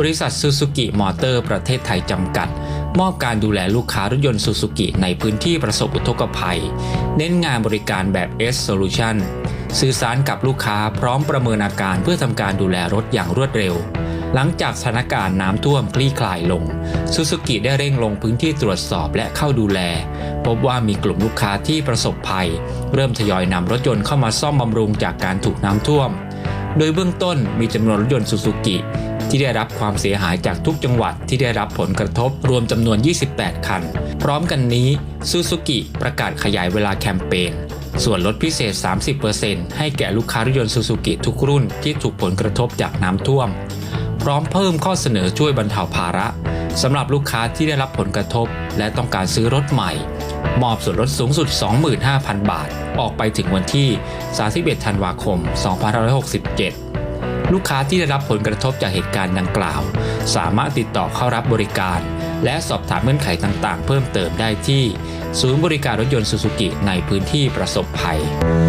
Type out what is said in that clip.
บริษัทซูซูกิมอเตอร์ประเทศไทยจำกัด มอบการดูแลลูกค้ารถยนต์ซูซูกิในพื้นที่ประสบอุทกภัย เน้นงานบริการแบบ S Solution สื่อสารกับลูกค้าพร้อมประเมินอาการเพื่อทำการดูแลรถอย่างรวดเร็ว หลังจากสถานการณ์น้ำท่วมคลี่คลายลงซูซูกิได้เร่งลงพื้นที่ตรวจสอบและเข้าดูแล พบว่ามีกลุ่มลูกค้าที่ประสบภัย เริ่มทยอยนำรถยนต์เข้ามาซ่อมบำรุงจากการถูกน้ำท่วม โดยเบื้องต้นมีจำนวนรถยนต์ซูซูกิ ที่ได้รับความเสียหายจากทุกจังหวัดที่ได้รับผลกระทบรวมจำนวน 28 คัน พร้อมกันนี้ซูซูกิประกาศขยายเวลาแคมเปญส่วนลดพิเศษ 30%ให้แก่ลูกค้ารถยนต์ซูซูกิทุกรุ่นที่ถูกผลกระทบจากน้ำท่วม พร้อมเพิ่มข้อเสนอช่วยบรรเทาภาระสำหรับลูกค้าที่ได้รับผลกระทบ และต้องการซื้อรถใหม่ มอบส่วนลดสูงสุด 25,000 บาท ออกไปถึงวันที่ 31 ธันวาคม 2567 ลูกค้าที่ได้รับผลกระทบจากเหตุการณ์ดังกล่าว สามารถติดต่อเข้ารับบริการ และสอบถามเงื่อนไขต่างๆ เพิ่มเติมได้ที่ ศูนย์บริการรถยนต์ซูซูกิในพื้นที่ประสบภัย